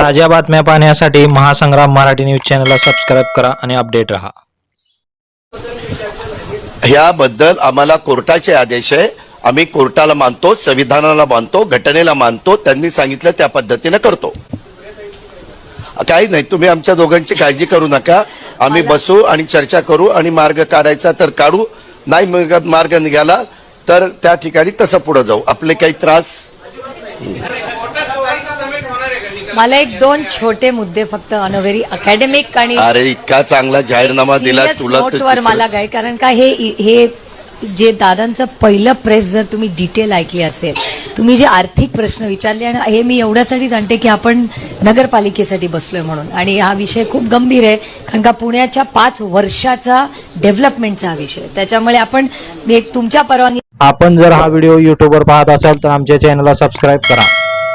ताज्या बातम्या पाहण्यासाठी महासंग्राम मराठी न्यूज चॅनलला सबस्क्राईब करा आणि अपडेट राहा. ह्याबद्दल आम्हाला कोर्टाचे आदेश आहे. आम्ही कोर्टाला मानतो संविधानाला मानतो घटनेला मानतो त्यांनी सांगितलं त्या पद्धतीने करतो. काही नाही तुम्ही आमच्या दोघांची काळजी करू नका. आम्ही बसू आणि चर्चा करू आणि मार्ग काढायचा तर काढू. नाही मार्ग निघाला तर त्या ठिकाणी तसं पुढे जाऊ. आपले काही त्रास? मला एक दोन छोटे मुद्दे फक्त अनव्हेरी अकॅडमिक आणि अरे इतका चांगला जाहीरनामा दिला तुला तर मला काय? कारण का हे हे जे दादांचं पहिलं प्रेस जर तुम्ही डिटेल ऐकली असेल तुम्ही जे आर्थिक प्रश्न विचारले आणि हे मी एवढ्यासाठी जाणते की आपण नगरपालिकेसाठी बसलोय म्हणून. आणि हा विषय खूप गंभीर आहे कारण का पुण्याच्या पाच वर्षाचा डेव्हलपमेंटचा हा विषय. त्याच्यामुळे आपण मी एक तुमच्या परवानगी आपण जर हा व्हिडिओ यूट्यूबवर पाहत असाल तर आमच्या चॅनलला सबस्क्राईब करा.